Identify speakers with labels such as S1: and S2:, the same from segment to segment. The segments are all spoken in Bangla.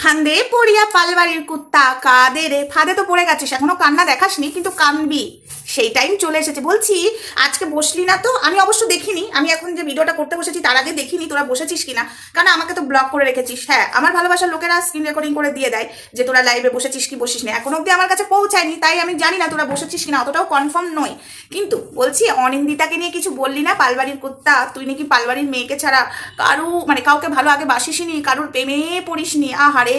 S1: ফান্দে পড়িয়া পালবাড়ির কুত্তা, কাঁদে রে। ফাঁদে তো পড়ে গেছিস, এখনও কান্না দেখাসনি, কিন্তু কানবি। সেই টাইম চলে এসেছে। বলছি, আজকে বসলি না তো? আমি অবশ্য দেখিনি। আমি এখন যে ভিডিওটা করতে বসেছি, তার আগে দেখিনি। তোরা বসেছিস কিনা? কারণ আমাকে তো ব্লক করে রেখেছিস? হ্যাঁ আমার ভালোবাসার লোকেরা স্ক্রিন রেকর্ডিং করে দিয়ে দেয় যে, তোরা লাইভে বসেছিস কি বসিস না? এখন অব্দি আমার কাছে পৌঁছায়নি, তাই আমি জানি না তোরা বসেছিস কিনা, অতটাও কনফার্ম নয় কিন্তু বলছি, অনিন্দিতাকে নিয়ে কিছু বললি না? পালবাড়ির কুত্তা, তুই নাকি পালবাড়ির মেয়েকে ছাড়া কারু মানে কাউকে ভালো আগে বাসিসনি? কারুর প্রেমে পড়িসনি? আহারে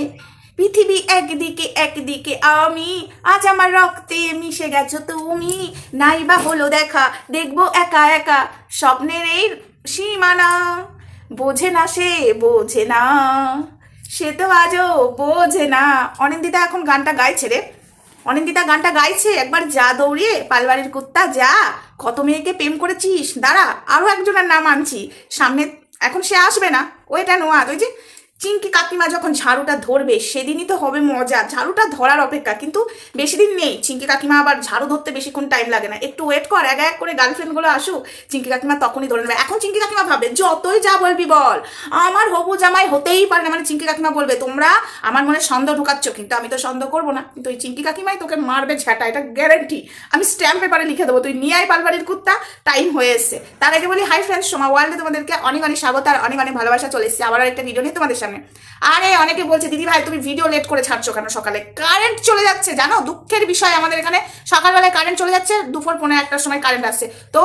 S1: পৃথিবী একদিকে একদিকে আমি, আজ আমার রক্তে মিশে গেছো তুমি। নাই বা হলো দেখা, দেখব একা একা স্বপ্নের এই সীমানা। বোঝে না সে, বোঝে না। সে তো আজও বোঝে না। অনিন্দিতা এখন গানটা গাইছে রে। অনিন্দিতা গানটা গাইছে, একবার যা দৌড়িয়ে পালবাড়ির কুত্তা যা। কত মেয়েকে প্রেম করেছিস? দাঁড়া আরও একজনের নাম আনছি। সামনে, এখন সে আসবে না। ওইটা নোয়াদ ওই যে চিঙ্কি কাকিমা যখন ঝাড়ুটা ধরবে, সেদিনই তো হবে মজা। ঝাড়ুটা ধরার অপেক্ষা, কিন্তু বেশি দিন নেই। চিঙ্কি কাকিমা আবার ঝাড়ু ধরতে বেশিক্ষণ টাইম লাগে না। একটু ওয়েট কর, এক এক করে গার্লফ্রেন্ডগুলো আসুক চিঙ্কি কাকিমা তখনই ধরে নেবে। এখন চিঙ্কি কাকিমা ভাবে, যতই যা বলবি বল। আমার হবু জামাই হতেই পারে না মানে চিঙ্কি কাকিমা বলবে, তোমরা আমার মনে সন্দেহ ঢুকাচ্ছ, কিন্তু আমি তো সন্দেহ করব না। কিন্তু ওই চিঙ্কি কাকিমাই তোকে মারবে ঝাঁটা, এটা গ্যারেন্টি আমি স্ট্যাম্প পেপারে লিখে দেবো, তুই নিয়ে আয় পালবাড়ির কুত্তা টাইম হয়ে এসছে। তার আগে বলি হাই ফ্রেন্ডস সোমা ওয়ার্ল্ডে তোমাদেরকে অনেক অনেক স্বাগত, আর অনেক অনেক ভালোবাসা চলে এসেছে। আবার একটা ভিডিও নিয়ে তোমাদের সামনে আরে, অনেকে বলছে, দিদি ভাই, তুমি ভিডিও লেট করে ছাড়ছো কেন সকালে? কারেন্ট চলে যাচ্ছে, জানো? দুঃখের বিষয় আমাদের এখানে। সকালবেলায় কারেন্ট চলে যাচ্ছে, দুপুর পনেরো একটার সময় কারেন্ট আসছে। তো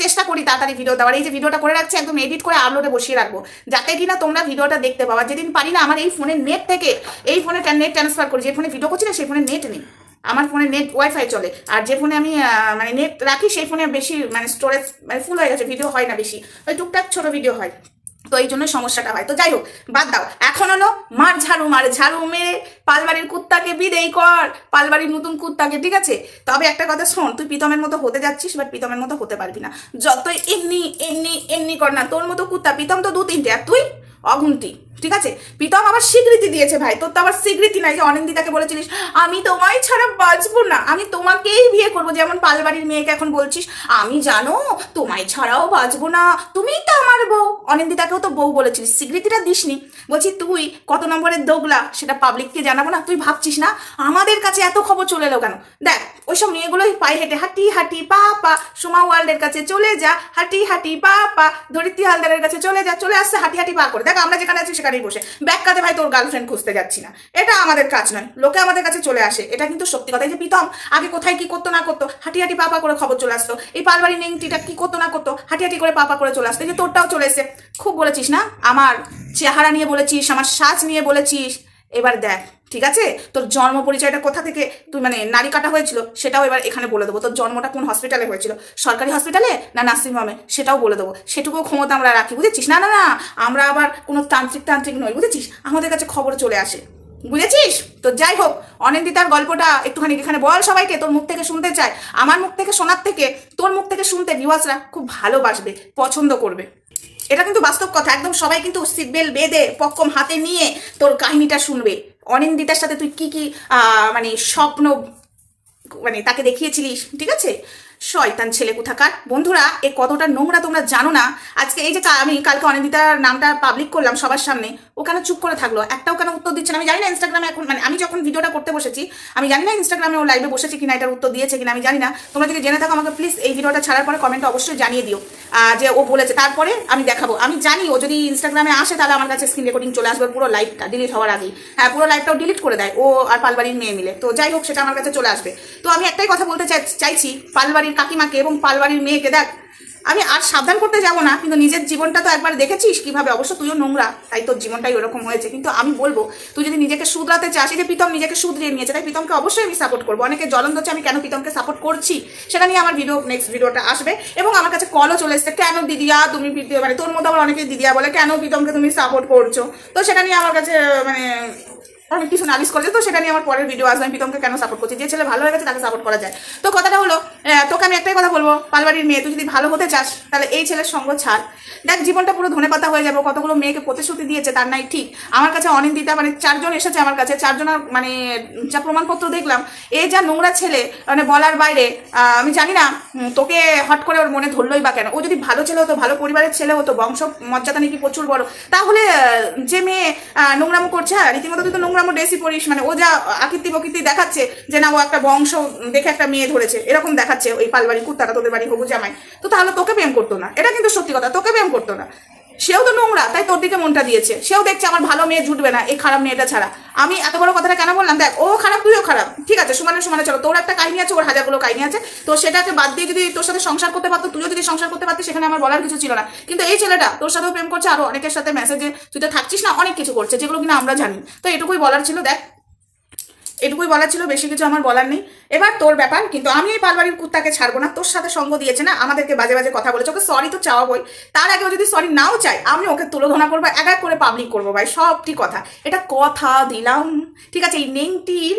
S1: চেষ্টা করি তাড়াতাড়ি ভিডিও দেওয়ার। এই যে ভিডিওটা করে রাখছি, একদম এডিট করে আপলোডে বসিয়ে রাখব, যাতে কিনা তোমরা ভিডিওটা দেখতে পাবা যেদিন পারি না, আমার এই ফোনের নেট থেকে, এই ফোনে নেট ট্রান্সফার করি। যে ফোনে ভিডিও করছি না, সেই ফোনে নেট নেই। আমার ফোনে নেট ওয়াইফাই চলে। আর যে ফোনে আমি মানে নেট রাখি, সেই ফোনে বেশি মানে স্টোরেজ মানে ফুল হয়ে গেছে ভিডিও হয় না বেশি। ওই টুকটাক ছোট ভিডিও হয়। তো এই জন্য সমস্যাটা হয়। তো যাই হোক, বাদ দাও। এখন হলো মার ঝাড়ু মার ঝাড়ু মেরে পালবাড়ির কুত্তাকে বিদেই কর, পালবাড়ির নতুন কুত্তাকে, ঠিক আছে? তবে একটা কথা শোন, তুই প্রীতমের মতো হতে যাচ্ছিস বাট প্রীতমের মতো হতে পারবি না। যতই এমনি এমনি এমনি কর না, তোর মতো কুত্তা, প্রীতম তো দু তিনটে আর তুই অগুন্তি, ঠিক আছে? প্রীতম আবার স্বীকৃতি দিয়েছে ভাই, তোর তো আবার স্বীকৃতি নাই যে অনিন্দিতাকে বলেছিলিস, আমি তোমায় ছাড়া বাঁচবো না, আমি তোমাকেই বিয়ে করব। যেমন পালবাড়ির মেয়েকে এখন বলছিস, আমি জানো, তোমায় ছাড়াও বাঁচবো না, তুমিই তো আমার বউ। অনিন্দিতাকেও তো বউ বলেছিলিস স্বীকৃতিটা দিসনি। বলছি, তুই কত নম্বরের দোগলা? সেটা পাবলিককে জানাব না, তুই ভাবছিস না? আমাদের কাছে এত খবর চলে এলো কেন? দেখ ওইসব মেয়েগুলোই পায়ে হেঁটে হাঁটি হাঁটি পা পা। সোমা ওয়ার্ল্ডের কাছে চলে যা, হাঁটি হাঁটি পা পা। ধরিত্রী হালদারের কাছে চলে যা, চলে আসছে, হাঁটি হাঁটি পা করে। দেখ, আমরা যেখানে আছি সেখানেই বসে। ব্যাগ ভাই তোর গার্লফ্রেন্ড খুঁজতে যাচ্ছি না। এটা আমাদের কাজ নয়। লোকে আমাদের কাছে চলে আসে। এটা কিন্তু সত্যি কথা। এই যে প্রীতম, আগে কোথায় কি করতো না করতো? হাঁটি হাঁটি পা পা করে খবর চলে আসতো। এই পালবাড়ি নেংটিটা কি করতো না করতো? হাঁটি হাঁটি করে পা পা করে চলে আসতো। এই যে তোরটাও চলে এসে খুব বলেছিস না? আমার চেহারা নিয়ে বলেছিস, আমার সাজ নিয়ে বলেছিস। এবার দেখ, ঠিক আছে? তোর জন্ম পরিচয়টা কোথা থেকে তুই মানে নারী কাটা হয়েছিল সেটাও এবার এখানে বলে দেবো। তোর জন্মটা কোন হসপিটালে হয়েছিল? সরকারি হসপিটালে না নার্সিং হোমে সেটাও বলে দেবো। সেটুকুও ক্ষমতা আমরা রাখি, বুঝেছিস? না না না, আমরা আবার কোনো তান্ত্রিক তান্ত্রিক নই, বুঝেছিস? আমাদের কাছে খবর চলে আসে, বুঝেছিস? তো যাই হোক, অনিন্দিতার গল্পটা একটুখানি এখানে বল সবাইকে, তোর মুখ থেকে শুনতে চায়। আমার মুখ থেকে শোনার থেকে, তোর মুখ থেকে শুনতে ভিউয়ার্সরা খুব ভালোবাসবে, পছন্দ করবে। এটা কিন্তু বাস্তব কথা। একদম সবাই কিন্তু সিটবেল বেঁধে পক্কম হাতে নিয়ে তোর কাহিনীটা শুনবে। অনিন্দিতার সাথে তুই কি কি মানে স্বপ্ন মানে তাকে দেখিয়েছিলিস, ঠিক আছে? শয়তান ছেলে কোথাকার। বন্ধুরা, এ কতটা নোংরা তোমরা জানো না? আজকে এই যে আমি কালকে অনিন্দিতার নামটা পাবলিক করলাম সবার সামনে। ও কেন চুপ করে থাকল? একটাও কেন উত্তর দিচ্ছে না? আমি জানি না ইনস্টাগ্রামে এখন মানে আমি যখন ভিডিওটা করতে বসেছি, আমি জানি না ইনস্টাগ্রামে ও লাইভে বসেছে কিনা, এটার উত্তর দিয়েছে কিনা, আমি জানি না। তোমরা যদি জেনে থাকো, আমাকে প্লিজ এই ভিডিওটা ছাড়ার পরে কমেন্টে অবশ্যই জানিয়ে দিও। যে ও বলেছে, তারপরে আমি দেখাবো। আমি জানি ও যদি ইনস্টাগ্রামে আসে, তাহলে আমার কাছে স্ক্রিন রেকর্ডিং চলে আসবে পুরো লাইভটা ডিলিট হওয়ার আগেই। হ্যাঁ পুরো লাইভটাও ডিলিট করে দেয়, ও আর পালবাড়ির মেয়ে মিলে। তো যাই হোক, সেটা আমার কাছে চলে আসবে। তো আমি একটাই কথা বলতে চাই- চাইছি, পালবাড়ির কাকিমাকে এবং পালবাড়ির মেয়েকে, দেখ, আমি আর সাবধান করতে যাব না, কিন্তু নিজের জীবনটা তো একবার দেখেছিস কীভাবে? অবশ্য তুইও নোংরা, তাই তোর জীবনটাই ওরকম হয়েছে। কিন্তু আমি বলব, তুই যদি নিজেকে শুধরাতে চাস, এই যে প্রীতম নিজেকে শুধরিয়ে নিয়েছে, তাই প্রীতমকে অবশ্যই আমি সাপোর্ট করব। অনেকে জ্বলন হচ্ছে, আমি কেন প্রীতমকে সাপোর্ট করছি? সেটা নিয়ে আমার ভিডিও নেক্সট ভিডিওটা আসবে। এবং আমার কাছে কলও চলে এসছে, কেন দিদিয়া, তুমি মানে তোর মধ্যে আবার অনেকে দিদিয়া বলে, কেন প্রীতমকে তুমি সাপোর্ট করছ? তো সেটা নিয়ে আমার কাছে মানে অনেক কিছু নালিশ করেছে তো সেটা নিয়ে আমার পরের ভিডিও আসবে। আমি প্রীতমকে কেন সাপোর্ট করছি? যে ছেলে ভালো হয়ে গেছে তাকে সাপোর্ট করা যায়। তো কথাটা হলো তোকে আমি একটাই কথা বলব, পালবাড়ির মেয়ে, তুই যদি ভালো হতে চাস, তাহলে এই ছেলের সঙ্গ ছাড়। দেখ, জীবনটা পুরো ধনে পাতা হয়ে যাবে। কতগুলো মেয়েকে প্রতিশ্রুতি দিয়েছে, তার নাই ঠিক। আমার কাছে অনিন্দিতা মানে চারজন এসেছে আমার কাছে চারজনের মানে যা প্রমাণপত্র দেখলাম, এ যা নোংরা ছেলে মানে বলার বাইরে আমি জানি না তোকে হট করে ওর মনে ধরলোই বা কেন। ও যদি ভালো ছেলে হতো, ভালো পরিবারের ছেলে হতো, বংশ মর্যাদা নাকি প্রচুর বড়, তাহলে যে মেয়ে নোংরামো করছে হ্যাঁ রীতিমতো তুই তো নোংরামো ড্রেসই পরিস মানে ও যা আকৃতি বকৃতি দেখাচ্ছে যে না, ও একটা বংশ দেখে একটা মেয়ে ধরেছে, এরকম দেখাচ্ছে ওই পালবাড়ি কুর্তাটা তোদের বাড়ি হবু জামাই। তো তাহলে তোকে প্রেম করতো না। এটা কিন্তু সত্যি কথা, তোকে প্রেম করতো না। সেও তো নোংরা, তাই তোর দিকে মনটা দিয়েছে। সেও দেখছে আমার ভালো মেয়ে জুটবে না এই খারাপ মেয়েটা ছাড়া। আমি এত বড় কথাটা কেন বললাম? দেখ, ও খারাপ, তুইও খারাপ। ঠিক আছে, সমানে সমানে চলো। তোর একটা কাহিনী আছে, ওর হাজারগুলো কাহিনী আছে। তো সেটাকে বাদ দিয়ে যদি তোর সাথে সংসার করতে পারতো, তুইও যদি সংসার করতে পারতি সেখানে আমার বলার কিছু ছিল না। কিন্তু এই ছেলেটা তোর সাথেও প্রেম করছে, আরও অনেকের সাথে মেসেজে তুই তো থাকছিস না, অনেক কিছু করছে, যেগুলো কিনা আমরা জানি। তো এটুকুই বলার ছিল, দেখ। এটুকুই বলা ছিল, বেশি কিছু আমার বলার নেই। এবার তোর ব্যাপার, কিন্তু আমি এই পালবাড়ির কুত্তাকে ছাড়বো না, তোর সাথে সঙ্গ দিয়েছে না, আমাদেরকে বাজে বাজে কথা বলেছে। ওকে সরি তো চাওয়া বই তার আগেও যদি সরি নাও চাই আমি ওকে তুলোধনা করব, এক এক করে পাবলিক করব ভাই, সবটি কথা। এটা কথা দিলাম। ঠিক আছে, এই নেংটির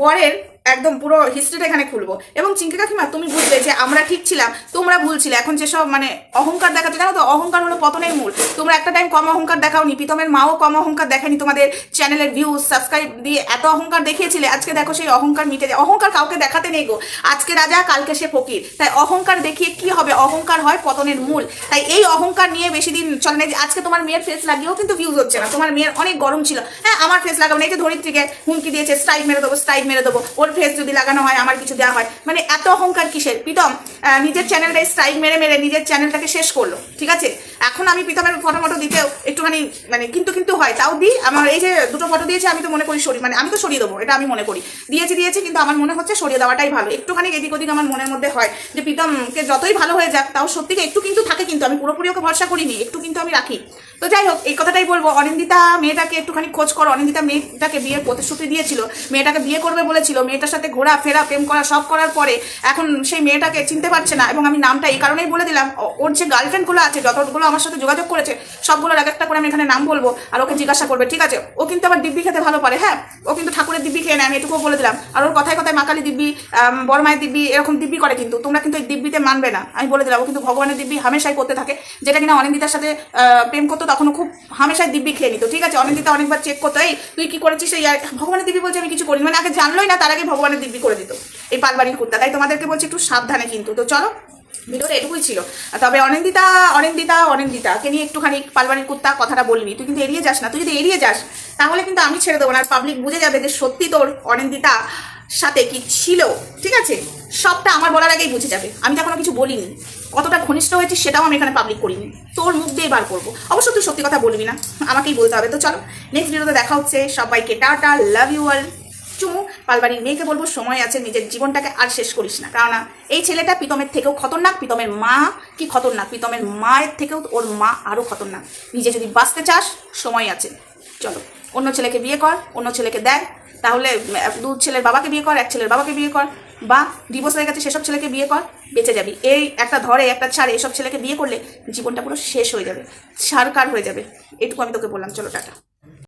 S1: বরের একদম পুরো হিস্ট্রিটা এখানে খুলবো। এবং চিঙ্কি কাকিমা, তুমি বুঝবে যে আমরা ঠিক ছিলাম, তোমরা ভুল ছিলে। এখন যেসব মানে অহংকার দেখাতে জানো তো? অহংকার হলো পতনের মূল। তোমরা একটা টাইম কম অহংকার দেখাও নি প্রীতমের মাও কম অহংকার দেখেনি তোমাদের চ্যানেলের ভিউজ সাবস্ক্রাইব দিয়ে এত অহংকার দেখিয়েছিলে, আজকে দেখো সেই অহংকার মিটে যায়। অহংকার কাউকে দেখাতে নেই গো। আজকে রাজা, কালকে সে ফকির। তাই অহংকার দেখিয়ে কি হবে? অহংকার হয় পতনের মূল। তাই এই অহংকার নিয়ে বেশি দিন চলে না। আজকে তোমার মেয়ের ফেস লাগিয়েও কিন্তু ভিউজ হচ্ছে না। তোমার মেয়ের অনেক গরম ছিল। হ্যাঁ আমার ফেস লাগাবো না। এই যে ধরিত্রীকে হুমকি দিয়েছে স্ট্রাইক মেরে দেবো স্ট্রাইক মেরে দেবো। ওর ফেস যদি লাগানো হয়, আমার কিছু দেওয়া হয়। মানে এত অহংকার কিসের? প্রীতম নিজের চ্যানেলটা স্ট্রাইক মেরে মেরে নিজের চ্যানেলটাকে শেষ করল, ঠিক আছে? এখন আমি প্রীতমের ফটো ফটো দিতেও একটুখানি মানে কিন্তু কিন্তু হয়, তাও দিই আমার এই যে দুটো ফটো দিয়েছে, আমি তো মনে করি সরি মানে আমি তো সরিয়ে দেবো, এটা আমি মনে করি। দিয়েছি দিয়েছি, কিন্তু আমার মনে হচ্ছে সরিয়ে দেওয়াটাই ভালো। একটুখানি এদিক ওদিক আমার মনের মধ্যে হয় যে প্রীতমকে যতই ভালো হয়ে যাক, তাও সত্যিকে একটু কিন্তু থাকে কিন্তু, আমি পুরোপুরি ওকে ভরসা করিনি, একটু কিন্তু আমি রাখি। তো যাই হোক, এই কথাটাই বলব। অনিন্দিতা মেয়েটাকে একটুখানি খোঁজ করো। অনিন্দিতা মেয়েটাকে বিয়ের প্রতিশ্রুতি দিয়েছিল। মেয়েটাকে বিয়ে করবে বলেছিল। মেয়েটার সাথে ঘোরা, ফেরা, প্রেম করা, সব করার পরে এখন সেই মেয়েটাকে চিনতে পারছে না এবং আমি নামটা এই কারণেই বলে দিলাম। ওর যে গার্লফ্রেন্ডগুলো আছে, যতগুলো আমার সাথে যোগাযোগ করেছে, সবগুলোর এক একটা করে আমি এখানে নাম বলব আর ওকে জিজ্ঞাসা করবে, ঠিক আছে? ও কিন্তু আবার দিব্যি খেতে ভালো পারে হ্যাঁ? ও কিন্তু ঠাকুরের দিব্যি খেয়ে নেয়, আমি এটুকুও বলে দিলাম। আর ওর কথায় কথায় মাকালি দিব্যি বড় দিব্যি এরকম দিব্যি করে কিন্তু। তোমরা কিন্তু এই দিব্যিতে মানবে না। আমি বলে দিলাম, ও কিন্তু ভগবানের দিব্যি হামেশাই করতে থাকে। যেটা কিনা অনিন্দিতার সাথে প্রেম করতো তখন খুব হামেশাই দিব্যি খেয়ে নিত, ঠিক আছে? অনিন্দিতা অনেকবার চেক করতো, এই, তুই কি করেছিস? এই ভগবানের দিব্যি বলছে আমি কিছু করিনি। মানে আগে জানলোই না, তার আগে ভগবানের দিব্যি করে দিত, এই পালবাড়ির কুত্তা। তাই তোমাদেরকে বলছি একটু সাবধানে কিন্তু। তো চলো, ভিডিওটা এটুকুই ছিল। তবে অনিন্দিতা অনিন্দিতা, অনিন্দিতাকে নিয়ে একটুখানি পালবাড়ির কুত্তা কথাটা বলবি তুই কিন্তু এড়িয়ে যাস না। তুই যদি এড়িয়ে যাস, তাহলে কিন্তু আমি ছেড়ে দেবো না। আর পাবলিক বুঝে যাবে যে সত্যি তোর অনিন্দিতা সাথে কি ছিল, ঠিক আছে? সবটা আমার বলার আগেই বুঝে যাবে। আমি তো এখনও কিছু বলিনি। কতটা ঘনিষ্ঠ হয়েছি সেটাও আমি এখানে পাবলিক করিনি। তোর মুখ দিয়ে বার করব। অবশ্য তুই সত্যি কথা বলবি না। আমাকেই বলতে হবে। তো চলো নেক্সট ভিডিওতে দেখা হচ্ছে। সবাইকে টাটা লাভ ইউ অল চুমু, পালবাড়ির মেয়েকে বলব, সময় আছে, নিজের জীবনটাকে আর শেষ করিস না। কারণ এই ছেলেটা প্রীতমের থেকেও খতরনাক। প্রীতমের মা কি খতরনাক? প্রীতমের মায়ের থেকেও ওর মা আরও খতরনাক। নিজে যদি বাঁচতে চাস, সময় আছে। চলো, অন্য ছেলেকে বিয়ে কর, অন্য ছেলেকে দেখ। তাহলে দু ছেলের বাবাকে বিয়ে কর, এক ছেলের বাবাকে বিয়ে কর। বা ডিভোর্স হয়ে গেছে, সেসব ছেলেকে বিয়ে কর, বেঁচে যাবি। এই একটা ধরে, একটা ছাড়ে, এসব ছেলেকে বিয়ে করলে জীবনটা পুরো শেষ হয়ে যাবে, সারকার হয়ে যাবে। এটুকু আমি তোকে বললাম। চলো, টাটা।